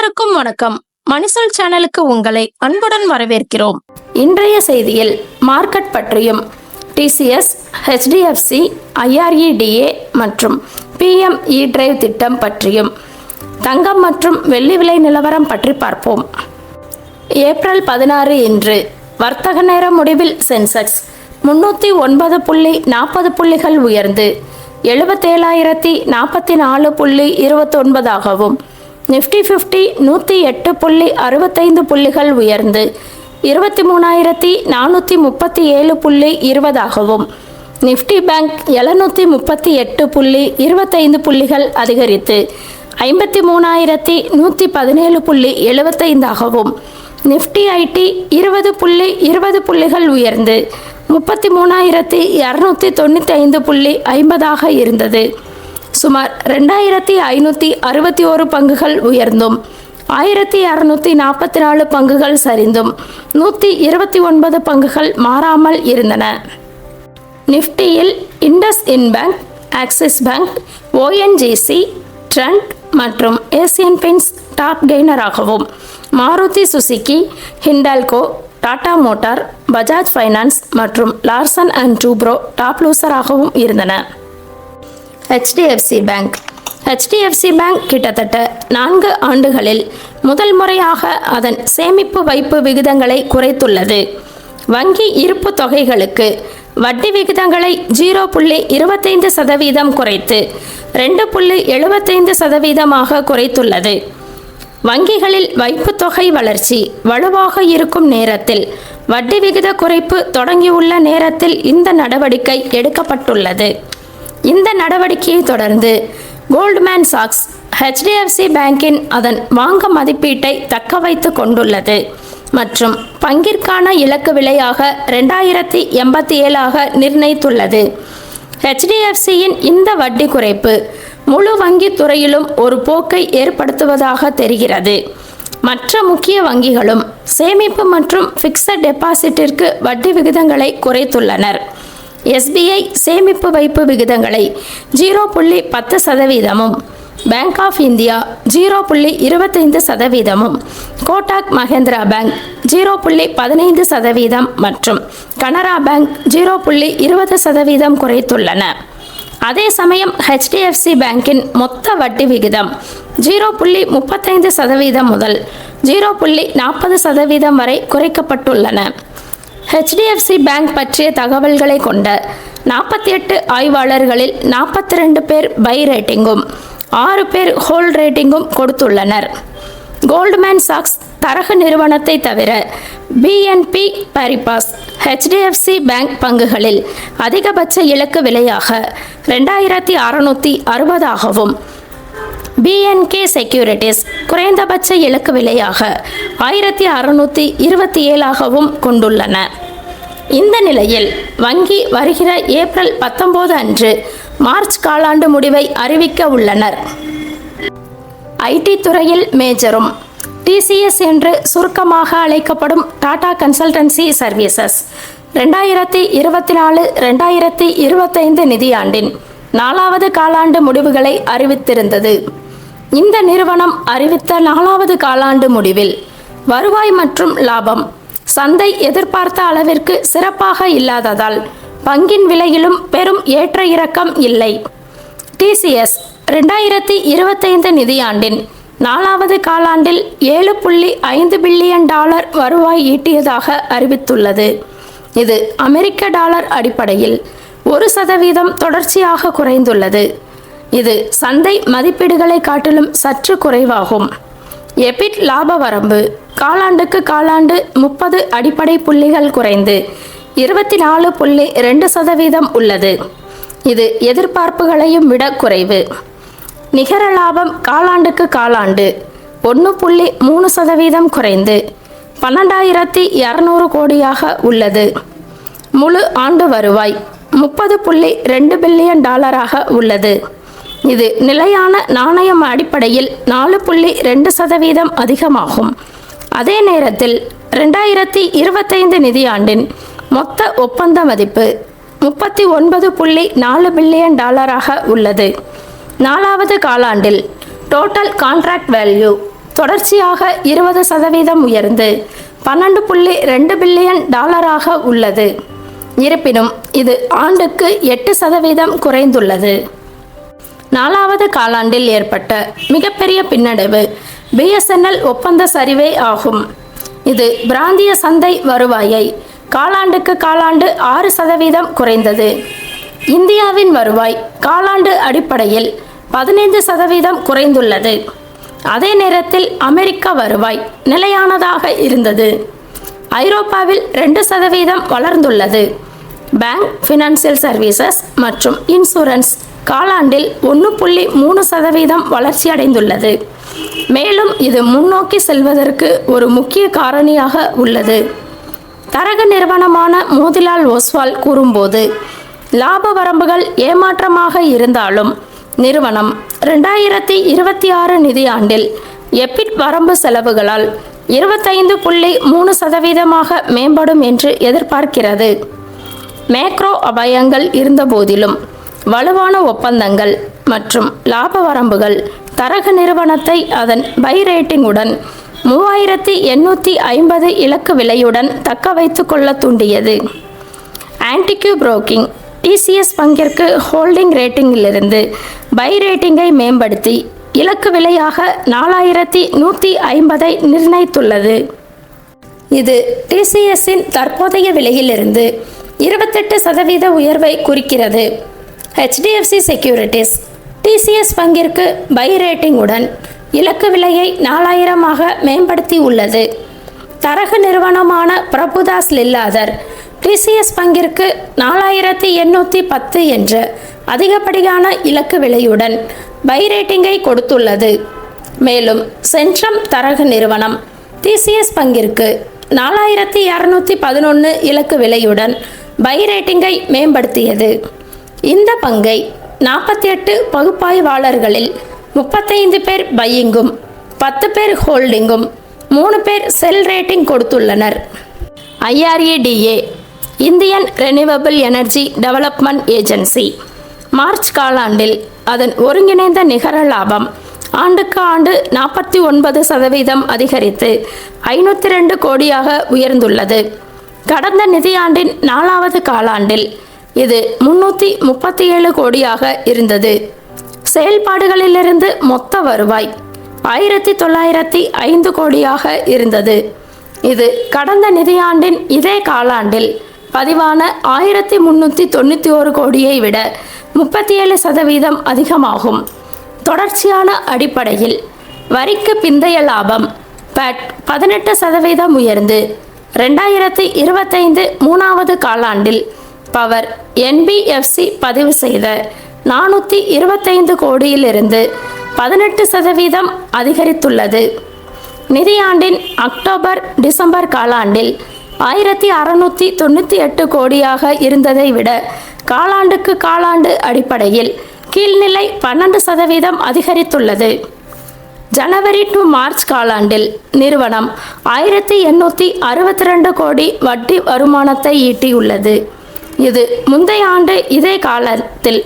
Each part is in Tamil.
அனைவருக்கும் வணக்கம். மனிசல் சேனலுக்கு உங்களை அன்புடன் வரவேற்கிறோம். இன்றைய செய்தியில் மார்க்கெட் பற்றியும் டிசிஎஸ் ஹெச்டிஎஃப்சி ஐஆர்இடிஏ மற்றும் பிஎம் இ டிரைவ் திட்டம் பற்றியும் தங்கம் மற்றும் வெள்ளி விலை நிலவரம் பற்றி பார்ப்போம். ஏப்ரல் பதினாறு இன்று வர்த்தக நேர முடிவில் சென்செக்ஸ் முன்னூற்றி ஒன்பது புள்ளி நாற்பது புள்ளிகள் உயர்ந்து எழுபத்தேழாயிரத்தி நாற்பத்தி நாலு புள்ளி இருபத்தொன்பதாகவும் நிஃப்டி ஃபிஃப்டி நூற்றி எட்டு புள்ளி அறுபத்தைந்து புள்ளிகள் உயர்ந்து இருபத்தி மூணாயிரத்தி நானூற்றி முப்பத்தி ஏழு புள்ளி இருபதாகவும் நிஃப்டி பேங்க் எழுநூற்றி முப்பத்தி எட்டு புள்ளி இருபத்தைந்து புள்ளிகள் அதிகரித்து ஐம்பத்தி மூணாயிரத்தி நூற்றி பதினேழு புள்ளி எழுபத்தைந்தாகவும் நிஃப்டி ஐடி இருபது புள்ளி இருபது புள்ளிகள் உயர்ந்து முப்பத்தி மூணாயிரத்தி இரநூத்தி தொண்ணூற்றி ஐந்து புள்ளி ஐம்பதாக இருந்தது. சுமார் ரெண்டாயிரத்தி ஐநூற்றி அறுபத்தி ஓரு பங்குகள் உயர்ந்தும். ஆயிரத்தி இரநூத்தி நாற்பத்தி நாலு பங்குகள் சரிந்தும். நூற்றி இருபத்தி ஒன்பது பங்குகள் மாறாமல் இருந்தன. நிஃப்டியில் இண்டஸ் இன் bank axis bank ONGC trend மற்றும் ஏசியன் பெயிண்ட்ஸ் டாப் கெய்னராகவும். Maruti Suzuki Hindalco Tata motor Bajaj finance மற்றும் லார்சன் அண்ட் டூப்ரோ டாப் லூசராகவும் இருந்தன. ஹெச்டிஎஃப்சி பேங்க் ஹெச்டிஎஃப்சி பேங்க் கிட்டத்தட்ட நான்கு ஆண்டுகளில் முதல் முறையாக அதன் சேமிப்பு வைப்பு விகிதங்களை குறைத்துள்ளது. வங்கி இருப்பு தொகைகளுக்கு வட்டி விகிதங்களை ஜீரோ புள்ளி இருபத்தைந்து சதவீதம் குறைத்து ரெண்டு புள்ளி எழுபத்தைந்து சதவீதமாக குறைத்துள்ளது. வங்கிகளில் வைப்பு தொகை வளர்ச்சி வலுவாக இருக்கும் நேரத்தில் வட்டி விகித குறைப்பு தொடங்கியுள்ள நேரத்தில் இந்த நடவடிக்கை எடுக்கப்பட்டுள்ளது. இந்த நடவடிக்கையை தொடர்ந்து கோல்ட்மேன் சாக்ஸ் ஹெச்டிஎஃப்சி பேங்கின் அதன் வாங்க மதிப்பீட்டை தக்க வைத்து கொண்டுள்ளது. மற்றும் பங்கிற்கான இலக்கு விலையாக ரெண்டாயிரத்தி எண்பத்தி ஏழாக நிர்ணயித்துள்ளது ஹெச்டிஎஃப்சியின் இந்த வட்டி குறைப்பு முழு வங்கித் துறையிலும் ஒரு போக்கை ஏற்படுத்துவதாக தெரிகிறது. மற்ற முக்கிய வங்கிகளும் சேமிப்பு மற்றும் ஃபிக்ஸட் டெபாசிட்டிற்கு வட்டி விகிதங்களை குறைத்துள்ளனர். எஸ்பிஐ சேமிப்பு வைப்பு விகிதங்களை ஜீரோ புள்ளி பத்து சதவீதமும் பேங்க் ஆஃப் இந்தியா ஜீரோ புள்ளி இருபத்தைந்து சதவீதமும் கோட்டாக் மஹேந்திரா பேங்க் ஜீரோ புள்ளி பதினைந்து சதவீதம் மற்றும் கனரா பேங்க் ஜீரோ புள்ளி இருபது சதவீதம் குறைத்துள்ளன. அதே சமயம் ஹெச்டிஎஃப்சி பேங்கின் மொத்த வட்டி விகிதம் ஜீரோ புள்ளி முப்பத்தைந்து சதவீதம் முதல் ஜீரோ புள்ளி நாற்பது சதவீதம் வரை குறைக்கப்பட்டுள்ளன. ஹெச்டிஎஃப்சி பேங்க் பற்றிய தகவல்களை கொண்ட நாற்பத்தி எட்டு ஆய்வாளர்களில் நாற்பத்தி ரெண்டு பேர் பை ரேட்டிங்கும் ஆறு பேர் ஹோல்ட் ரேட்டிங்கும் கொடுத்துள்ளனர். கோல்ட்மேன் சாக்ஸ் தரகு நிறுவனத்தை தவிர பிஎன்பி பாரிபாஸ் ஹெச்டிஎஃப்சி பேங்க் பங்குகளில் அதிகபட்ச இலக்கு விலையாக ரெண்டாயிரத்தி அறுநூற்றி அறுபதாகவும் பிஎன்கே செக்யூரிட்டிஸ் குறைந்தபட்ச இலக்கு விலையாக ஆயிரத்தி அறுநூற்றி இருபத்தி ஏழாகவும் கொண்டுள்ளன. இந்த நிலையில் வங்கி வருகிற ஏப்ரல் பத்தொன்பது அன்று மார்ச் காலாண்டு முடிவை அறிவிக்க உள்ளனர். ஐடி துறையில் மேஜரும் டிசிஎஸ் என்று சுருக்கமாக அழைக்கப்படும் டாடா கன்சல்டன்சி சர்வீசஸ் ரெண்டாயிரத்தி இருபத்தி நாலு ரெண்டாயிரத்தி இருபத்தைந்து நிதியாண்டின் நாலாவது காலாண்டு முடிவுகளை அறிவித்திருந்தது. இந்த நிறுவனம் அறிவித்த நாலாவது காலாண்டு முடிவில் வருவாய் மற்றும் லாபம் சந்தை எதிர்பார்த்த அளவிற்கு சிறப்பாக இல்லாததால் பங்கின் விலையிலும் பெரும் ஏற்ற இறக்கம் இல்லை. டிசிஎஸ் ரெண்டாயிரத்தி இருபத்தைந்து நிதியாண்டின் நாலாவது காலாண்டில் ஏழு புள்ளி ஐந்து பில்லியன் டாலர் வருவாய் ஈட்டியதாக அறிவித்துள்ளது. இது அமெரிக்க டாலர் அடிப்படையில் ஒரு சதவீதம் தொடர்ச்சியாக குறைந்துள்ளது. இது சந்தை மதிப்பீடுகளை காட்டிலும் சற்று குறைவாகும். எபிட் லாப வரம்பு காலாண்டுக்கு காலாண்டு முப்பது அடிப்படை புள்ளிகள் குறைந்து இருபத்தி நாலு புள்ளி ரெண்டு சதவீதம் உள்ளது. இது எதிர்பார்ப்புகளையும் விட குறைவு. நிகர லாபம் காலாண்டுக்கு காலாண்டு ஒன்று புள்ளி மூணு சதவீதம் குறைந்து பன்னெண்டாயிரத்தி இரநூறு கோடியாக உள்ளது. முழு ஆண்டு வருவாய் முப்பது புள்ளி ரெண்டு பில்லியன் டாலராக உள்ளது. இது நிலையான நாணயம் அடிப்படையில் நாலு புள்ளி ரெண்டு சதவீதம் அதிகமாகும். அதே நேரத்தில் ரெண்டாயிரத்தி இருபத்தைந்து நிதியாண்டின் மொத்த ஒப்பந்த மதிப்பு முப்பத்தி ஒன்பது புள்ளி நாலு பில்லியன் டாலராக உள்ளது. நாலாவது காலாண்டில் டோட்டல் கான்ட்ராக்ட் வேல்யூ தொடர்ச்சியாக இருபது சதவீதம் உயர்ந்து பன்னெண்டு புள்ளி ரெண்டு பில்லியன் டாலராக உள்ளது. இருப்பினும் இது ஆண்டுக்கு எட்டு சதவீதம் குறைந்துள்ளது. நாலாவது காலாண்டில் ஏற்பட்ட மிகப்பெரிய பின்னடைவு பிஎஸ்என்எல் ஒப்பந்த சரிவே ஆகும். இது பிராந்திய சந்தை வருவாயை காலாண்டுக்கு காலாண்டு ஆறு சதவீதம் குறைந்தது. இந்தியாவின் வருவாய் காலாண்டு அடிப்படையில் பதினைந்து சதவீதம் குறைந்துள்ளது. அதே நேரத்தில் அமெரிக்க வருவாய் நிலையானதாக இருந்தது. ஐரோப்பாவில் ரெண்டு சதவீதம் வளர்ந்துள்ளது. பேங்க் ஃபினான்சியல் சர்வீசஸ் மற்றும் இன்சூரன்ஸ் காலாண்டில் ஒன்று புள்ளி மூணு சதவீதம் வளர்ச்சியடைந்துள்ளது மேலும் இது முன்னோக்கி செல்வதற்கு ஒரு முக்கிய காரணியாக உள்ளது. தரக நிறுவனமான மோதிலால் ஓஸ்வால் கூறும்போது லாப வரம்புகள் ஏமாற்றமாக இருந்தாலும் நிறுவனம் ரெண்டாயிரத்தி இருபத்தி ஆறு நிதியாண்டில் எப்பிட் வரம்பு செலவுகளால் இருபத்தைந்து புள்ளி மூணு சதவீதமாக மேம்படும் என்று எதிர்பார்க்கிறது. மேக்ரோ அபாயங்கள் இருந்தபோதிலும் வலுவான ஒப்பந்தங்கள் மற்றும் லாப வரம்புகள் தரகு நிறுவனத்தை அதன் பை ரேட்டிங்குடன் மூவாயிரத்தி எண்ணூற்றி ஐம்பது இலக்கு விலையுடன் தக்க வைத்து கொள்ள தூண்டியது. ஆன்டிக்யூ புரோக்கிங் டிசிஎஸ் பங்கிற்கு ஹோல்டிங் ரேட்டிங்கிலிருந்து பை ரேட்டிங்கை மேம்படுத்தி இலக்கு விலையாக நாலாயிரத்தி நூற்றி ஐம்பதை நிர்ணயித்துள்ளது. இது டிசிஎஸ்ஸின் தற்போதைய விலையிலிருந்து இருபத்தெட்டு சதவீத உயர்வை குறிக்கிறது. ஹெச்டிஎஃப்சி செக்யூரிட்டிஸ் டிசிஎஸ் பங்கிற்கு பை ரேட்டிங்குடன் இலக்கு விலையை நாலாயிரமாக மேம்படுத்தி உள்ளது. தரகு நிறுவனமான பிரபுதாஸ் லில்லாதர் டிசிஎஸ் பங்கிற்கு நாலாயிரத்தி எண்ணூற்றி பத்து என்ற அதிகப்படியான இலக்கு விலையுடன் பை ரேட்டிங்கை கொடுத்துள்ளது. மேலும் சென்ட்ரம் தரகு நிறுவனம் டிசிஎஸ் பங்கிற்கு நாலாயிரத்தி இரநூத்தி பதினொன்று இலக்கு விலையுடன் பை ரேட்டிங்கை மேம்படுத்தியது. இந்த பங்கை நாற்பத்தி எட்டு பகுப்பாய்வாளர்களில் முப்பத்தைந்து பேர் பையிங்கும் பத்து பேர் ஹோல்டிங்கும் மூணு பேர் செல் ரேட்டிங் கொடுத்துள்ளனர். IREDA Indian renewable energy development agency March காலாண்டில் அதன் ஒருங்கிணைந்த நிகர லாபம் ஆண்டுக்கு ஆண்டு நாற்பத்தி ஒன்பது சதவீதம் அதிகரித்து ஐநூற்றி ரெண்டு கோடியாக உயர்ந்துள்ளது. கடந்த நிதியாண்டின் நாலாவது காலாண்டில் இது முன்னூற்றி முப்பத்தி ஏழு கோடியாக இருந்தது. செயல்பாடுகளிலிருந்து மொத்த வருவாய் ஆயிரத்தி தொள்ளாயிரத்தி ஐந்து கோடியாக இருந்தது. இது கடந்த நிதியாண்டின் இதே காலாண்டில் பதிவான ஆயிரத்தி முன்னூற்றி தொண்ணூற்றி ஒரு கோடியை விட முப்பத்தி ஏழு சதவீதம் அதிகமாகும். தொடர்ச்சியான அடிப்படையில் வரிக்கு பிந்தைய லாபம் பட் பதினெட்டு சதவீதம் உயர்ந்து ரெண்டாயிரத்தி இருபத்தைந்து மூணாவது காலாண்டில் பவர் என்பிஎஃப்சி பதிவு செய்த நானூற்றி இருபத்தைந்து கோடியிலிருந்து பதினெட்டு சதவீதம் அதிகரித்துள்ளது. நிதியாண்டின் அக்டோபர் டிசம்பர் காலாண்டில் ஆயிரத்தி அறுநூற்றி தொண்ணூற்றி எட்டு கோடியாக இருந்ததை விட காலாண்டுக்கு காலாண்டு அடிப்படையில் கீழ்நிலை பன்னெண்டு சதவீதம் அதிகரித்துள்ளது. ஜனவரி டு மார்ச் காலாண்டில் நிறுவனம் ஆயிரத்தி எண்ணூற்றி அறுபத்தி ரெண்டு கோடி வட்டி வருமானத்தை ஈட்டியுள்ளது. இது முந்தைய ஆண்டு இதே காலத்தில்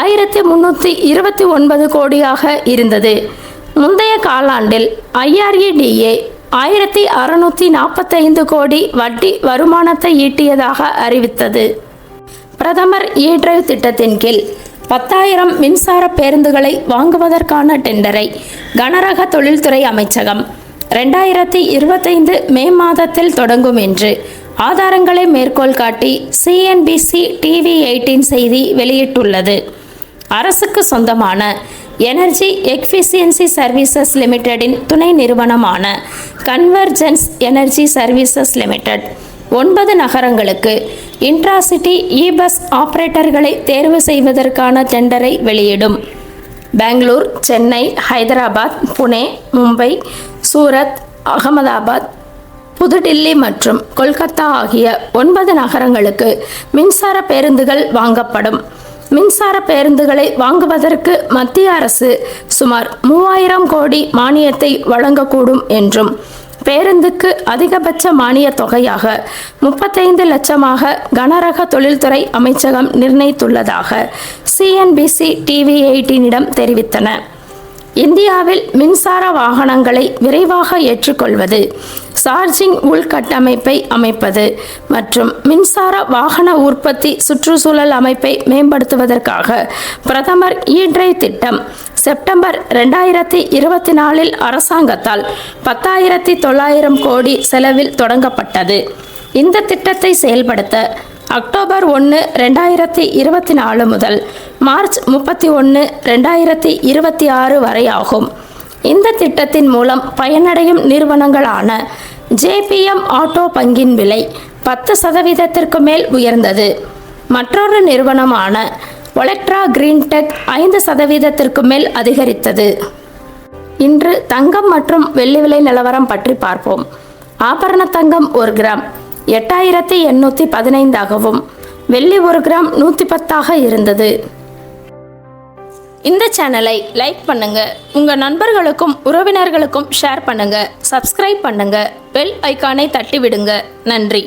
ஆயிரத்தி முந்நூற்றி இருபத்தி ஒன்பது கோடியாக இருந்தது. முந்தைய காலாண்டில் ஐஆர்இடிஏ ஆயிரத்தி அறுநூற்றி நாற்பத்தைந்து கோடி வட்டி வருமானத்தை ஈட்டியதாக அறிவித்தது. பிரதமர் இ டிரைவ் திட்டத்தின் கீழ் பத்தாயிரம் மின்சார பேருந்துகளை வாங்குவதற்கான டெண்டரை கனரக தொழில்துறை அமைச்சகம். ரெண்டாயிரத்தி இருபத்தைந்து மே மாதத்தில் தொடங்கும் என்று ஆதாரங்களை மேற்கோள் காட்டி சிஎன்பிசி டிவி எயிட்டின் செய்தி வெளியிட்டுள்ளது. அரசுக்கு சொந்தமான எனர்ஜி எஃபிசியன்சி சர்வீசஸ் லிமிடெடின் துணை நிறுவனமான கன்வர்ஜென்ஸ் எனர்ஜி சர்வீசஸ் லிமிடெட் ஒன்பது நகரங்களுக்கு இன்ட்ராசிட்டி இ பஸ் ஆபரேட்டர்களை தேர்வு செய்வதற்கான டெண்டரை வெளியிடும். பெங்களூர் சென்னை ஹைதராபாத் புனே மும்பை சூரத் அகமதாபாத் புதுடில்லி மற்றும் கொல்கத்தா ஆகிய ஒன்பது நகரங்களுக்கு மின்சார பேருந்துகள் வாங்கப்படும். மின்சார பேருந்துகளை வாங்குவதற்கு மத்திய அரசு சுமார் மூவாயிரம் கோடி மானியத்தை வழங்கக்கூடும் என்றும் பேருந்துக்கு அதிகபட்ச மானிய தொகையாக முப்பத்தைந்து லட்சமாக கனரக தொழில்துறை அமைச்சகம் நிர்ணயித்துள்ளதாக சிஎன்பிசி டிவி எயிட்டீனிடம் தெரிவித்தன. இந்தியாவில் மின்சார வாகனங்களை விரைவாக ஏற்றுக்கொள்வது சார்ஜிங் உள்கட்டமைப்பை அமைப்பது மற்றும் மின்சார வாகன உற்பத்தி சுற்றுச்சூழல் அமைப்பை மேம்படுத்துவதற்காக பிரதமர் ஈட்ரை திட்டம் செப்டம்பர் ரெண்டாயிரத்தி இருபத்தி நாலில் அரசாங்கத்தால் பத்தாயிரத்தி தொள்ளாயிரம் கோடி செலவில் தொடங்கப்பட்டது. இந்த திட்டத்தை செயல்படுத்த அக்டோபர் ஒன்று ரெண்டாயிரத்தி இருபத்தி நாலு முதல் மார்ச் முப்பத்தி ஒன்று ரெண்டாயிரத்தி இருபத்தி ஆறு வரை ஆகும். இந்த திட்டத்தின் மூலம் பயனடையும் நிறுவனங்களான ஜேபிஎம் ஆட்டோ பங்கின் விலை பத்து சதவீதத்திற்கு மேல் உயர்ந்தது. மற்றொரு நிறுவனமான ஒலெக்ட்ரா கிரீன் டெக் ஐந்து சதவீதத்திற்கு மேல் அதிகரித்தது. இன்று தங்கம் மற்றும் வெள்ளி விலை நிலவரம் பற்றி பார்ப்போம். ஆபரண தங்கம் ஒரு கிராம் எட்டாயிரத்தி எண்ணூற்றி பதினைந்தாகவும் வெள்ளி ஒரு கிராம் நூற்றி பத்தாக இருந்தது. இந்த சேனலை லைக் பண்ணுங்க உங்க நண்பர்களுக்கும் உறவினர்களுக்கும் ஷேர் பண்ணுங்க சப்ஸ்கிரைப் பண்ணுங்க பெல் ஐக்கானை தட்டி விடுங்க நன்றி.